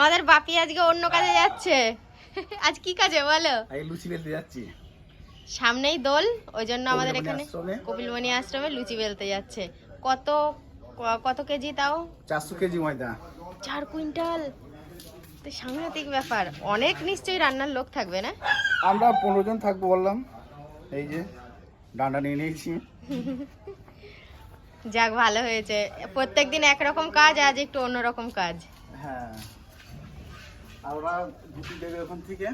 আমাদের বাপি আজকে অন্য কাজে যাচ্ছে। আজ কি কাজে বলো? লুচি বেলতে যাচ্ছি। সামনেই দোল ওই জন্য আমাদের এখানে। কপিলমণি আশ্রমে লুচি বেলতে যাচ্ছে। কত কত কেজি তাও? চারশো কেজি ময়দা। চার কুইন্টাল। তো সাংঘাতিক ব্যাপার। অনেক নিশ্চয়ই রান্নার লোক থাকবে না? আমরা পনেরো জন থাকব বললাম। এই যে ডান্ডা নিয়ে নিয়েছি। যাক ভালো হয়েছে। প্রত্যেকদিন একরকম কাজ আজ একটু অন্যরকম কাজ। হ্যাঁ। আর ওরা রুটি দেবে ওখান থেকে।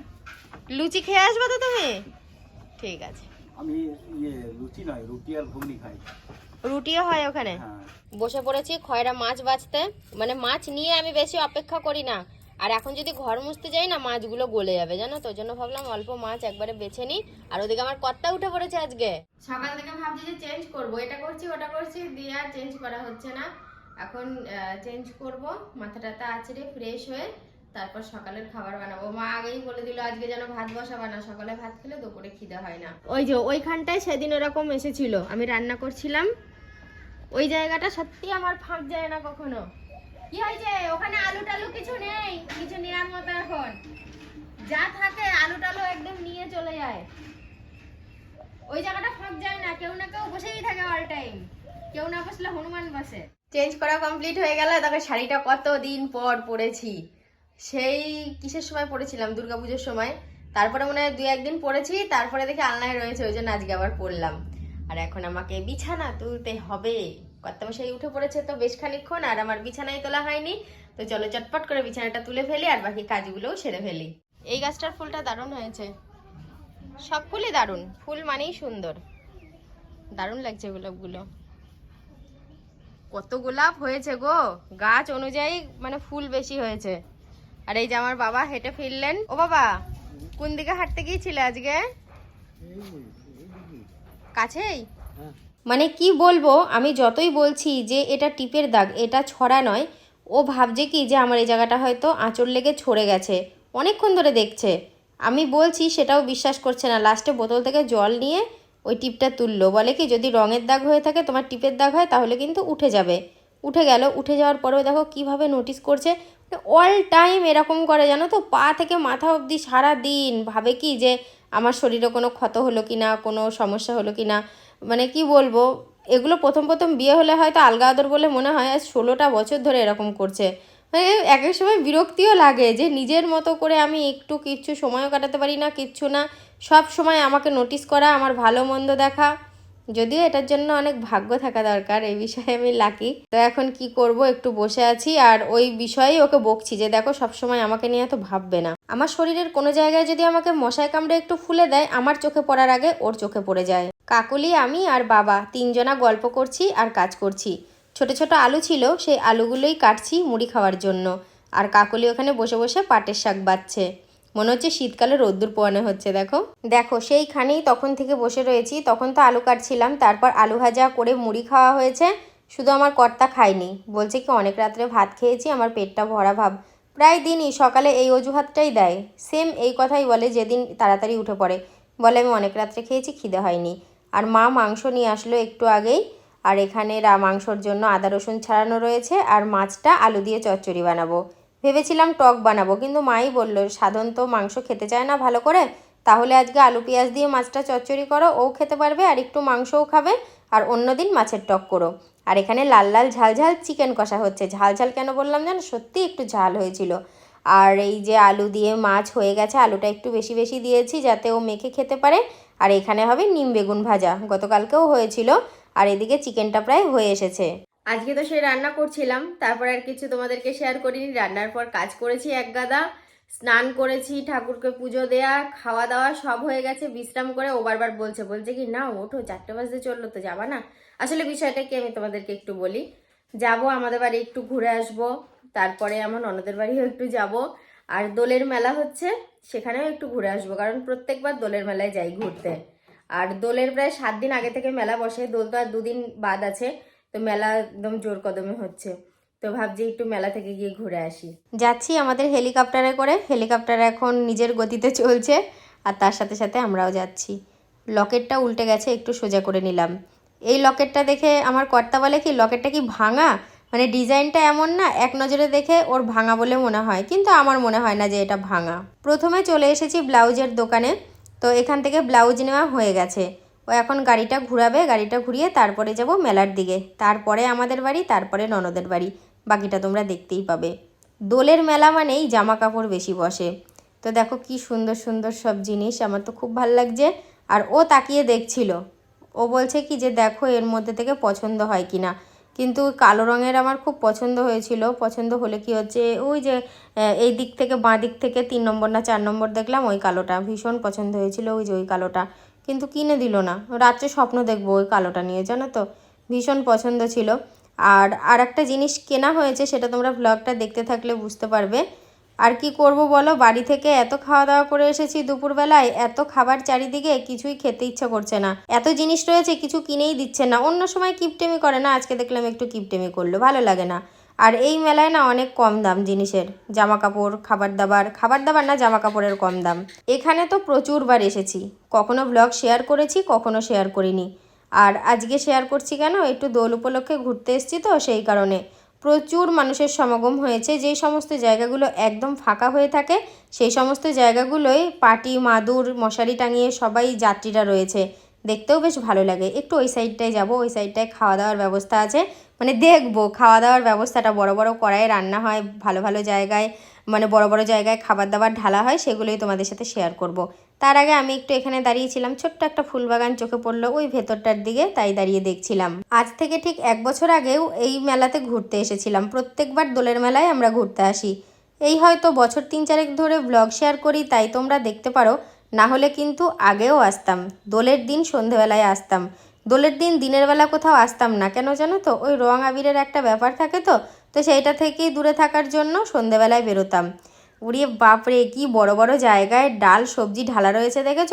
লুচি খেয়ে আসবে তো তুমি? ঠিক আছে। আমি ইয়ে লুচি নয় রুটি আর ঘুগনি খাই। রুটিও হয় ওখানে? হ্যাঁ। বসে পড়েছি খয়রা মাছ বাছতে। মানে মাছ নিয়ে আমি বেশি অপেক্ষা করি না। আর এখন যদি ঘর মুছতে যাই না মাছগুলো গলে যাবে জানো তো? ওই জন্য ভাবলাম অল্প মাছ একবারে বেছে নিই। আর ওদিকে আমার কর্তা উঠে পড়েছে আজকে। সকাল থেকে ভাবছি যে চেঞ্জ করব। এটা করছি ওটা করছি দিয়ে আর চেঞ্জ করা হচ্ছে না। এখন চেঞ্জ করব। মাথা টাথা আছড়ে ফ্রেশ হয়ে। তারপর সকালের খাবার বানাবো। মা আগেই বলে দিল আজকে যেন ভাত বসাবা না সকালে ভাত খেলে দুপুরে খিদে হয় না। ওই যে ওইখানটায় সেদিন ওরকম এসেছিল। আমি রান্না করছিলাম। ওই জায়গাটা সত্যি আমার ফাঁক যায় না কখনো। কি হয়েছে? ওখানে আলু টালু কিছু নেই। কিছু নেওয়ার মতো এখন। যা থাকে আলু টালু একদম নিয়ে চলে যায়। ওই জায়গাটা ফাঁক যায় না। কেউ না কেউ বসেই থাকে অল টাইম কেউ না বসলে হনুমান বসে। চেঞ্জ করা কমপ্লিট হয়ে গেল। তখন শাড়িটা কত দিন পর পরেছি। সেই কিসের সময় পরেছিলাম দুর্গাপুজোর সময়। তারপরে মনে হয় দু একদিন পড়েছি। তারপরে দেখি আলনায় রয়েছে, ওই জন্য আজকে আবার পড়লাম। আর এখন আমাকে বিছানা তুলতে হবে। কর্তামশাই উঠে পড়েছে তো বেশ খানিক্ষণ আর আমার বিছানায় তোলা হয়নি। তো চলো চটপট করে বিছানাটা তুলে ফেলি, আর বাকি কাজগুলোও সেরে ফেলি। এই গাছটার ফুলটা দারুণ হয়েছে। সব ফুলই দারুণ। ফুল মানেই সুন্দর। দারুণ লাগছে গোলাপগুলো। কত গোলাপ হয়েছে গো! গাছ অনুযায়ী মানে ফুল বেশি হয়েছে। আর এই যে আমার বাবা হেঁটে ফিরলেন। ও বাবা কোন দিকে হাঁটতে গিয়েছিলে আজকে? কাছেই? মানে কি বলব আমি যতই বলছি যে এটা টিপের দাগ এটা ছড়া নয় ও ভাবছে কি যে আমার এই জায়গাটা হয়তো আঁচড় লেগে ছড়ে গেছে অনেকক্ষণ ধরে দেখছে। আমি বলছি সেটাও বিশ্বাস করছে না লাস্টে বোতল থেকে জল নিয়ে ওই টিপটা তুললো বলে কি যদি রঙের দাগ হয়ে থাকে তোমার টিপের দাগ হয় তাহলে কিন্তু উঠে যাবে। উঠে গেল। উঠে যাওয়ার পরেও দেখো কীভাবে নোটিস করছে। অল টাইম এরকম করে জানো তো, পা থেকে মাথা অবধি সারা দিন। ভাবে কি যে আমার শরীরে কোনো ক্ষত হলো কি না, কোনো সমস্যা হলো কি না। মানে কি বলব, এগুলো প্রথম প্রথম বিয়ে হলে হয়তো আলগা আদর বলে মনে হয়, আজ ষোলোটা বছর ধরে এরকম করছে। মানে এক এক সময় বিরক্তিও লাগে যে নিজের মতো করে আমি একটু কিচ্ছু সময়ও কাটাতে পারি না, কিচ্ছু না। সব সময় আমাকে নোটিস করা, আমার ভালো মন্দ দেখা। যদিও এটার জন্য অনেক ভাগ্য থাকা দরকার, এই বিষয়ে আমি লাকি তো এখন কি করব, একটু বসে আছি আর ওই বিষয়েই ওকে বকছি যে দেখো সবসময় আমাকে নিয়ে এত ভাববে না। আমার শরীরের কোনো জায়গায় যদি আমাকে মশায় কামড়ে একটু ফুলে দেয়, আমার চোখে পড়ার আগে ওর চোখে পড়ে যায়। কাকুলি, আমি আর বাবা তিনজনা গল্প করছি আর কাজ করছি। ছোট ছোট আলু ছিল, সেই আলুগুলোই কাটছি মুড়ি খাওয়ার জন্য। আর কাকলি ওখানে বসে বসে পাটের শাক বাচ্ছে। মনে হচ্ছে শীতকালে রোদ্দুর পোয়ানো হচ্ছে, দেখো। দেখো, সেইখানেই তখন থেকে বসে রয়েছি, তখন তো আলু কাটছিলাম, তারপর আলু ভাজা করে মুড়ি খাওয়া হয়েছে, শুধু আমার কর্তা খায়নি, বলছে কি অনেক রাত্রে ভাত খেয়েছি, আমার পেটটা ভরা ভাব। প্রায় দিনই সকালে এই অজুহাতটাই দেয় সেম এই কথাই বলে যেদিন তাড়াতাড়ি উঠে পড়ে, বলে আমি অনেক রাত্রে খেয়েছি, খিদে হয়নি। আর মা মাংস নিয়ে আসলো একটু আগেই, আর এখানে রা মাংসর জন্য আদা রসুন ছাড়ানো রয়েছে, আর মাছটা আলু দিয়ে চচ্চড়ি বানাবো। ভেবেছিলাম টক বানাবো, কিন্তু মাই বলল সাধন তো মাংস খেতে চায় না ভালো করে? তাহলে আজকে আলু পেঁয়াজ দিয়ে মাছটা চচ্চড়ি করো, ও খেতে পারবে, আর একটু মাংসও খাবে, আর অন্যদিন মাছের টক করো। আর এখানে লাল লাল ঝাল ঝাল চিকেন কষা হচ্ছে। ঝাল ঝাল কেন বললাম জানো? সত্যি একটু ঝাল হয়েছিল। আর এই যে আলু দিয়ে মাছ হয়ে গেছে, আলুটা একটু বেশি বেশি দিয়েছি যাতে ও মেখে খেতে পারে। আর এখানে হবে নিম বেগুন ভাজা, গতকালকেও হয়েছিল, আর এদিকে চিকেনটা প্রায় হয়ে এসেছে। আজকে তো সেই রান্না করছিলাম, তারপর আর কিছু তোমাদেরকে শেয়ার করিনি। রান্নার পর কাজ করেছি এক গাদা, স্নান করেছি, ঠাকুরকে পুজো দেয়া, খাওয়া দাওয়া সব হয়ে গেছে, বিশ্রাম করে ও বারবার বলছে বলছে কি না ওঠো, চারটে বাজতে চলল তো যাবা না? আসলে বিষয়টা কি আমি তোমাদেরকে একটু বলি। যাব আমাদের বাড়ি একটু ঘুরে আসব, তারপরে আমার ননদের বাড়িও একটু যাব। আর দোলের মেলা হচ্ছে, সেখানেও একটু ঘুরে আসব, কারণ প্রত্যেকবার দোলের মেলায় যাই ঘুরতে। আর দোলের প্রায় সাত দিন আগে থেকে মেলা বসে, দোল তো আর দুদিন বাদ আছে। তো মেলা একদম জোর কদমে হচ্ছে। তো ভাবছি একটু মেলা থেকে গিয়ে ঘুরে আসি। যাচ্ছি আমাদের হেলিকপ্টারে করে। হেলিকপ্টার এখন নিজের গতিতে চলছে আর তার সাথে সাথে আমরাও যাচ্ছি। লকেটটা উল্টে গেছে, একটু সোজা করে নিলাম। এই লকেটটা দেখে আমার কর্তা বলে কি, লকেটটা কি ভাঙা? মানে ডিজাইনটা এমন না, এক নজরে দেখে ওর ভাঙা বলে মনে হয়, কিন্তু আমার মনে হয় না যে এটা ভাঙা। প্রথমে চলে এসেছি ব্লাউজের দোকানে। তো এখান থেকে ব্লাউজ নেওয়া হয়ে গেছে। ও এখন গাড়িটা ঘুরাবে, গাড়িটা ঘুরিয়ে তারপরে যাব মেলার দিকে। তারপরে আমাদের বাড়ি, তারপরে ননদের বাড়ি। বাকিটা তোমরা দেখতেই পাবে। দোলের মেলা মানেই জামা কাপড় বেশি বসে। তো দেখো কি সুন্দর সুন্দর সব জিনিস। আমার তো খুব ভালো লাগছে। আর ও তাকিয়ে দেখছিল। ও বলছে কি যে, দেখো এর মধ্যে থেকে পছন্দ হয় কি না? কিন্তু কালো রঙের আমার খুব পছন্দ হয়েছিল। পছন্দ হলে কি হচ্ছে, ওই যে এই দিক থেকে বাঁ দিক থেকে তিন নম্বর না চার নম্বর দেখলাম ওই কালোটা। ভীষণ পছন্দ হয়েছিল ওই যে ওই কালোটা। কিন্তু কিনে দিল না। রাত্রে স্বপ্ন দেখব ওই কালোটা নিয়ে, জানো তো? ভীষণ পছন্দ ছিল। আর আর একটা জিনিস কেনা হয়েছে, সেটা তোমরা ব্লগটা দেখতে থাকলে বুঝতে পারবে। আর কি করব বলো? বাড়ি থেকে এত খাওয়া দাওয়া করে এসেছি দুপুরবেলায়, এত খাবার চারিদিকে কিছুই খেতে ইচ্ছা করছে না। এত জিনিস রয়েছে, কিছু কিনেই দিচ্ছে না। অন্য সময় কিপটেমি করে না, আজকে দেখলাম একটু কিপটেমি করল, ভালো লাগে না। আর এই মেলায় না অনেক কম দাম জিনিসের। জামা কাপড় খাবার দাবার খাবার দাবার না জামা কাপড়ের কম দাম। এখানে তো প্রচুরবার এসেছি। কখনো ব্লগ শেয়ার করেছি, কখনো শেয়ার করিনি। আর আজকে শেয়ার করছি কেন? একটু দোল উপলক্ষে ঘুরতে এসেছি তো, সেই কারণে। প্রচুর মানুষের সমাগম হয়েছে, যেই সমস্ত জায়গাগুলো একদম ফাঁকা হয়ে থাকে, সেই সমস্ত জায়গাগুলোয় পাটি, মাদুর, মশারি টাঙিয়ে সবাই যাত্রীরা রয়েছে। দেখতেও বেশ ভালো লাগে। একটু ওই সাইডটায় যাব, ওই সাইডটায় খাওয়া দাওয়ার ব্যবস্থা আছে। মানে দেখব খাওয়া দাওয়ার ব্যবস্থাটা বড় বড় কড়াইয়ে রান্না হয়, ভালো ভালো জায়গায় মানে বড় বড় জায়গায় খাবার দাবার ঢালা হয়, সেগুলোই তোমাদের সাথে শেয়ার করব। তার আগে আমি একটু এখানে দাঁড়িয়েছিলাম, ছোট্ট একটা ফুলবাগান চোখে পড়ল, ওই ভেতরটার দিকে, তাই দাঁড়িয়ে দেখছিলাম। আজ থেকে ঠিক এক বছর আগেও এই মেলাতে ঘুরতে এসেছিলাম। প্রত্যেকবার দোলের মেলায় আমরা ঘুরতে আসি। এই হয়তো বছর তিন চারেক ধরে ব্লগ শেয়ার করি, তাই তোমরা দেখতে পারো। না হলে কিন্তু আগেও আসতাম। দোলের দিন সন্ধেবেলায় আসতাম। দোলের দিন দিনের বেলা কোথাও আসতাম না। কেন জানো তো? ওই রং আবিরের একটা ব্যাপার থাকে তো? তো সেইটা থেকেই দূরে থাকার জন্য সন্ধেবেলায় বেরোতাম। উড়িয়ে বাপরে, কি বড় বড় জায়গায় ডাল, সবজি, ঢালা রয়েছে দেখেছ?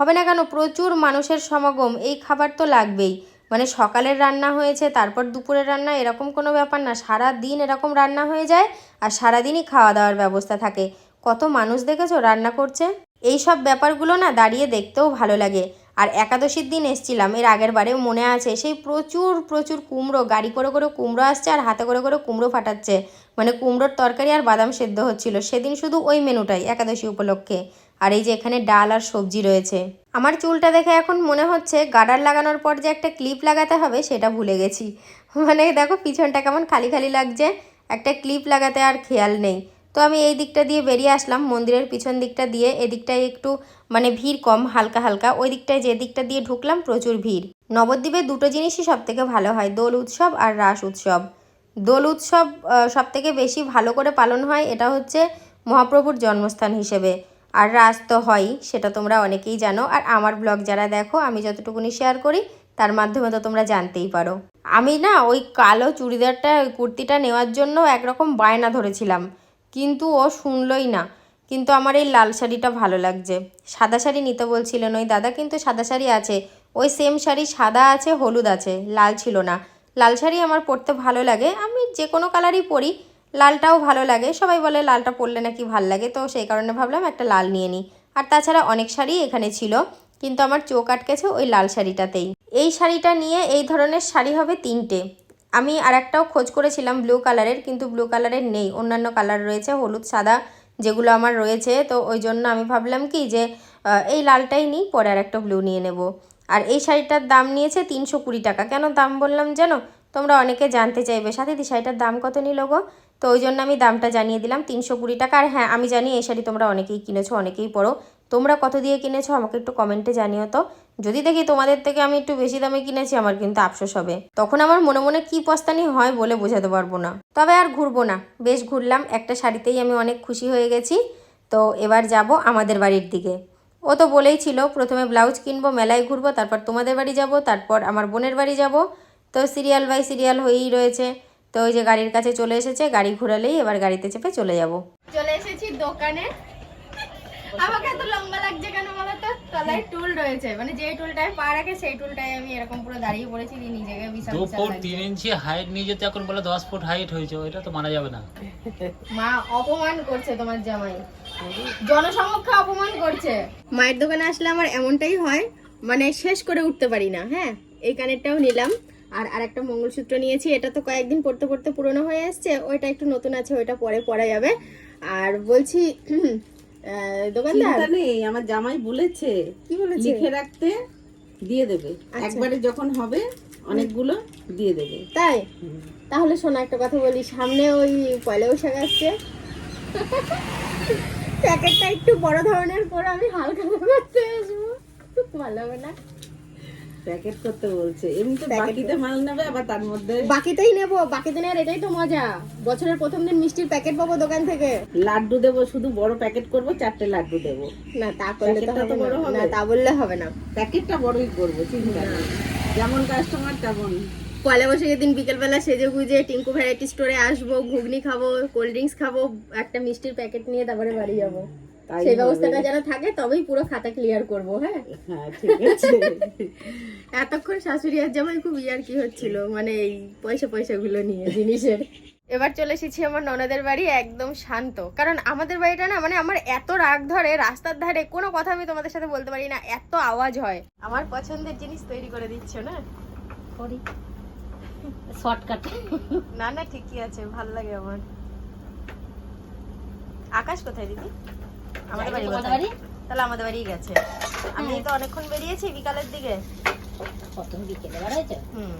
হবে না কেন? প্রচুর মানুষের সমাগম। এই খাবার তো লাগবেই। মানে সকালের রান্না হয়েছে, তারপর দুপুরের রান্না, এরকম কোনো ব্যাপার না। সারা দিন এরকম রান্না হয়ে যায় আর সারাদিনই খাওয়া দাওয়ার ব্যবস্থা থাকে। কত মানুষ দেখেছ রান্না করছে? এই সব ব্যাপারগুলো না দাঁড়িয়ে দেখতেও ভালো লাগে। আর একাদশীর দিন এসছিলাম, এর আগের বারেও মনে আছে, সেই প্রচুর প্রচুর কুমড়ো, গাড়ি করে করে কুমড়ো আসছে আর হাতে করে করে কুমড়ো ফাটাচ্ছে। মানে কুমড়োর তরকারি আর বাদাম সেদ্ধ হচ্ছিল। সেদিন শুধু ওই মেনুটাই, একাদশী উপলক্ষে। আর এই যে এখানে ডাল আর সবজি রয়েছে। আমার চুলটা দেখে এখন মনে হচ্ছে গাডার লাগানোর পর যে একটা ক্লিপ লাগাতে হবে, সেটা ভুলে গেছি। মানে দেখো পিছনটা কেমন খালি খালি লাগছে, একটা ক্লিপ লাগাতে আর খেয়াল নেই। তো আমি এই দিকটা দিয়ে বেরিয়ে আসলাম, মন্দিরের পিছন দিকটা দিয়ে। এদিকটায় একটু মানে ভিড় কম, হালকা হালকা। ওই দিকটায় যে দিকটা দিয়ে ঢুকলাম, প্রচুর ভিড়। নবদ্বীপে দুটো জিনিসই সব থেকে ভালো হয়, দোল উৎসব আর রাস উৎসব। দোল উৎসব সব থেকে বেশি ভালো করে পালন হয়, এটা হচ্ছে মহাপ্রভুর জন্মস্থান হিসেবে। আর রাস তো হয়ই, সেটা তোমরা অনেকেই জানো। আর আমার ব্লগ যারা দেখো, আমি যতটুকুনি শেয়ার করি, তার মাধ্যমে তো তোমরা জানতেই পারো। আমি না, ওই কালো চুড়িদারটা কুর্তিটা নেওয়ার জন্য একরকম বায়না ধরেছিলাম। কিন্তু ও শুনলই না। কিন্তু আমার এই লাল শাড়িটা ভালো লাগছে। সাদা শাড়ি নিতে বলছিলেন ওই দাদা, কিন্তু সাদা শাড়ি আছে। ওই সেম শাড়ি সাদা আছে, হলুদ আছে, লাল ছিল না। লাল শাড়ি আমার পরতে ভালো লাগে, আমি যে কোনো কালারই পরি। লালটাও ভালো লাগে। সবাই বলে লালটা পরলে নাকি ভালো লাগে, তো সেই কারণে ভাবলাম একটা লাল নিয়ে নিই। আর তাছাড়া অনেক শাড়ি এখানে ছিল, কিন্তু আমার চোখ আটকেছে ওই লাল শাড়িটাতেই। এই শাড়িটা নিয়ে এই ধরনের শাড়ি হবে তিনটে। আমি আর একটাও খোঁজ করেছিলাম ব্লু কালারের কিন্তু ব্লু কালারের নেই। অন্যান্য কালার রয়েছে, হলুদ, সাদা যেগুলো আমার রয়েছে। তো ওই জন্য আমি ভাবলাম কি যে এই লালটাই নিই, পরে আর একটা ব্লু নিয়ে নেব। আর এই শাড়িটার দাম নিয়েছে তিনশো কুড়ি টাকা। কেন দাম বললাম যেন তোমরা অনেকে জানতে চাইবে, সাথে দি, শাড়িটার দাম কত নিল গো? তো ওই জন্য আমি দামটা জানিয়ে দিলাম, তিনশো কুড়ি টাকা। আর হ্যাঁ আমি জানি এই শাড়ি তোমরা অনেকেই কিনেছো, অনেকেই পরো। তোমরা কত দিয়ে কিনেছো? আমাকে একটু কমেন্টে জানিও তো। যদি দেখি তোমাদের থেকে আমি একটু বেশি দামে কিনেছি, আমার কিন্তু আফসোস হবে। তখন আমার মনে মনে কি পস্তানি হয় বলে বোঝাতে পারব না। তবে আর ঘুরবো না। বেশ ঘুরলাম। একটা শাড়িতেই আমি অনেক খুশি হয়ে গেছি। তো এবার যাব আমাদের বাড়ির দিকে। ও তো বলেই ছিল, প্রথমে ব্লাউজ কিনবো, মেলায় ঘুরবো, তারপর তোমাদের বাড়ি যাব, তারপর আমার বোনের বাড়ি যাব। তো সিরিয়াল বাই সিরিয়াল হয়েই রয়েছে। তো ওই যে গাড়ির কাছে চলে এসেছে, গাড়ি ঘোরালেই এবার গাড়িতে চেপে চলে যাব। চলে এসেছি দোকানে। আমাকে এত লম্বা লাগছে কেন বলো তো? তলায় টুল রয়েছে। মানে যে টুলটায় পা রাখে সেই টুলটায় আমি এরকম পুরো দাঁড়িয়ে পড়েছি দিয়ে নিজেকে বিশাল দু বিশাল ফুট লাগছে। তিন ইঞ্চি হাইট নিয়ে যেতে এখন বলে দশ ফুট হাইট হয়েছে এটা তো মানা যাবে না। মা অপমান করছে তোমার জামাই। জনসমক্ষে অপমান করছে। মায়ের দোকানে আসলে আমার এমনটাই হয় মানে শেষ করে উঠতে পারি না হ্যাঁ? এই কানেরটাও নিলাম। আর আরেকটা মঙ্গলসূত্র নিয়েছি এটা তো কয়েকদিন পড়তে পড়তে পুরনো হয়ে এসছে ওইটা একটু নতুন আছে ওইটা পরে পরা যাবে। আর বলছি দোকানদার? নেই আমার জামাই বলেছে। কি বলেছে? লিখে রাখতে দিয়ে দেবে। আচ্ছা। একবারে যখন হবে অনেকগুলো দিয়ে দেবে। তাই? তাহলে শোনা একটা কথা বলি। সামনে ওই পয়লা বৈশাখ আসছে। প্যাকেটটা একটু বড় ধরনের করে আমি হালকা করতে আসব। ভালো হবে না? প্যাকেট করতে বলছে। এমনি তো বাকিতে মাল নেবে আবার তার মধ্যে বাকিতেই নেব বাকিতে নেওয়ার এটাই তো মজা। বছরের প্রথম দিন মিষ্টির প্যাকেট পাবো দোকান থেকে। লাড্ডু দেবো শুধু বড় প্যাকেট করব চারটে লাড্ডু দেবো। না তা করলে তো হবে না। তা বললে হবে না। প্যাকেটটা বড়ই করব চিন্তা যেমন কাস্টমার তেমন। পয়লা বৈশাখের দিন বিকেলবেলা সেজে গুজে টিঙ্কু ভ্যারাইটি স্টোরে আসব ঘুগনি খাব কোল্ড ড্রিঙ্কস খাব একটা মিষ্টির প্যাকেট নিয়ে তারপরে বাড়ি যাব। সেই ব্যবস্থাটা যেন থাকে তবেই পুরো খাতা ক্লিয়ার করব হ্যাঁ? হ্যাঁ ঠিক আছে। এতক্ষণ শাশুড়ি আর জামাই খুব ইয়ার কি হচ্ছিল মানে এই পয়সা পয়সা গুলো নিয়ে জিনিসের। এবার চলে এসেছি আমার ননদের বাড়ি একদম শান্ত। কারণ আমাদের বাড়িটা না মানে আমার এত রাগ ধরে রাস্তার ধারে কোনো কথা আমি তোমাদের সাথে বলতে পারি না এত আওয়াজ হয়। আমার পছন্দের জিনিস তৈরি করে দিচ্ছ না? করি। শর্টকাট। না না ঠিকই আছে ভালো লাগে আমার। আকাশ কোথায় দিদি? আমাদের বাড়ি? বাড়ি? তাহলে আমাদের বাড়ি গেছে। আমি তো অনেকক্ষণ বেরিয়েছি বিকালের দিকে। কত বিকেলে বেড়াইছো হুম।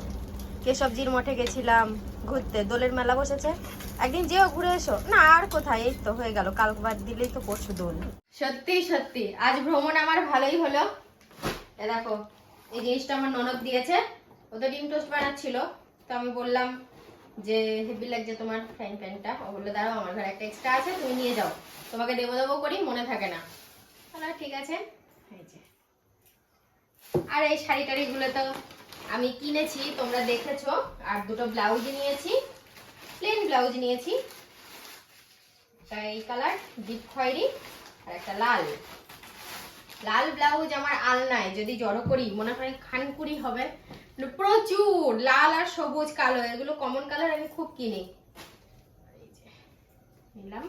কেশবজির মঠে গেছিলাম ঘুরতে। দোলের মেলা বসেছে। একদিন যেও ঘুরে এসো। না আর কোথায়? এই তো হয়ে গেল। কাল বাদ দিলেই তো পরশু দোল। সত্যি সত্যি। আজ ভ্রমণ আমার ভালোই হলো। এ দেখো এই জিনিসটা আমার ননদ দিয়েছে। ও তো ডিম টোস্ট বানাচ্ছিল। তো আমি বললাম যে হেভি লাগছে তোমার ফ্যান প্যানটা, ও বলল, দাঁড়াও, আমার ঘরে একটা এক্সট্রা আছে, তুমি নিয়ে যাও। তোমাকে দেবো দেবো করি, মনে থাকে না। তাহলে ঠিক আছে। আর এই শাড়ি টাড়িগুলো তো আমি কিনেছি, তোমরা দেখেছ। আর দুটো ব্লাউজ নিয়েছি প্লেন ব্লাউজ নিয়েছি। এই কালার ডিপ খয়েরি, আর একটা লাল। লাল ব্লাউজ আমার আলনায়, যদি জড়ো করি, মনে হয় খানকুড়ি হবে। প্রচুর, লাল আর সবুজ কালো, এগুলো কমন কালার আমি খুব কিনি। নিলাম।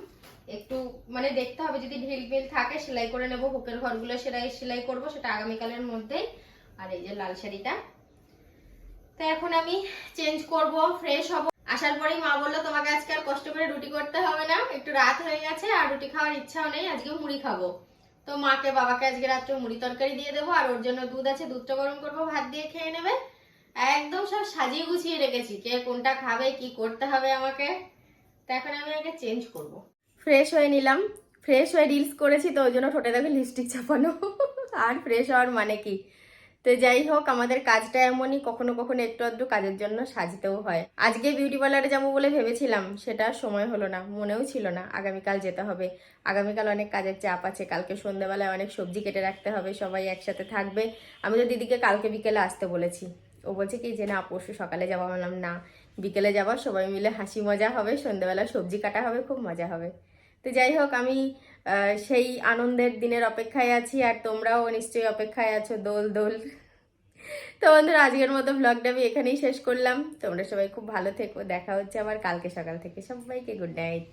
একটু মানে দেখতে হবে যদি ঢিল বিল থাকে, সেলাই করে নেব, হুকের ঘরগুলো সেলাই সেলাই করব, সেটা আগামীকালের মধ্যেই। আর এই যে লাল শাড়িটা। তো এখন আমি চেঞ্জ করব ফ্রেশ হব। আসার পরেই মা বলল, তোমাকে আজকে আর কষ্ট করে রুটি করতে হবে না। একটু রাত হয়ে গেছে, আর রুটি খাওয়ার ইচ্ছাও নেই আজকে মুড়ি খাব। তো মাকে, বাবাকে আজকে রাত্রে মুড়ি তরকারি দিয়ে দেবো, আর ওর জন্য দুধ আছে, দুধটা গরম করব, ভাত দিয়ে খেয়ে নেবে। একদম সব সাজিয়ে গুছিয়ে রেখেছি। কে কোনটা খাবে, কি করতে হবে আমাকে, তো এখন আমি আগে চেঞ্জ করব। ফ্রেশ হয়ে নিলাম। ফ্রেশ হয়ে রিলস করেছি, তো ওই জন্য ঠোঁটে দেখো লিপস্টিক চাপানো। আর ফ্রেশ হওয়ার মানে কি? তো যাই হোক, আমাদের কাজটা এমনই, কখনো কখনো একটু আধটু কাজের জন্য সাজতেও হয়। আজকে বিউটি পার্লারে যাব বলে ভেবেছিলাম, সেটা সময় হলো না, মনেও ছিল না, আগামীকাল যেতে হবে। আগামীকাল অনেক কাজের চাপ আছে, কালকে সন্ধ্যেবেলায় অনেক সবজি কেটে রাখতে হবে, সবাই একসাথে থাকবে। আমি তো দিদিকে কালকে বিকেলে আসতে বলেছি। ও বলছে কি যে, না, পরশু সকালে যাব। বললাম, না, বিকেলে যাব। সবাই মিলে হাসি মজা হবে, সন্ধ্যেবেলা সবজি কাটা হবে, খুব মজা হবে। তো যাই হোক, আমি সেই আনন্দের দিনের অপেক্ষায় আছি, আর তোমরাও নিশ্চয়ই অপেক্ষায় আছো, দোল দোল। তো বন্ধুরা, আজকের মতো ব্লগটা আমি এখানেই শেষ করলাম। তোমরা সবাই খুব ভালো থেকো। দেখা হচ্ছে আবার কালকে সকাল থেকে। সবাইকে গুড নাইট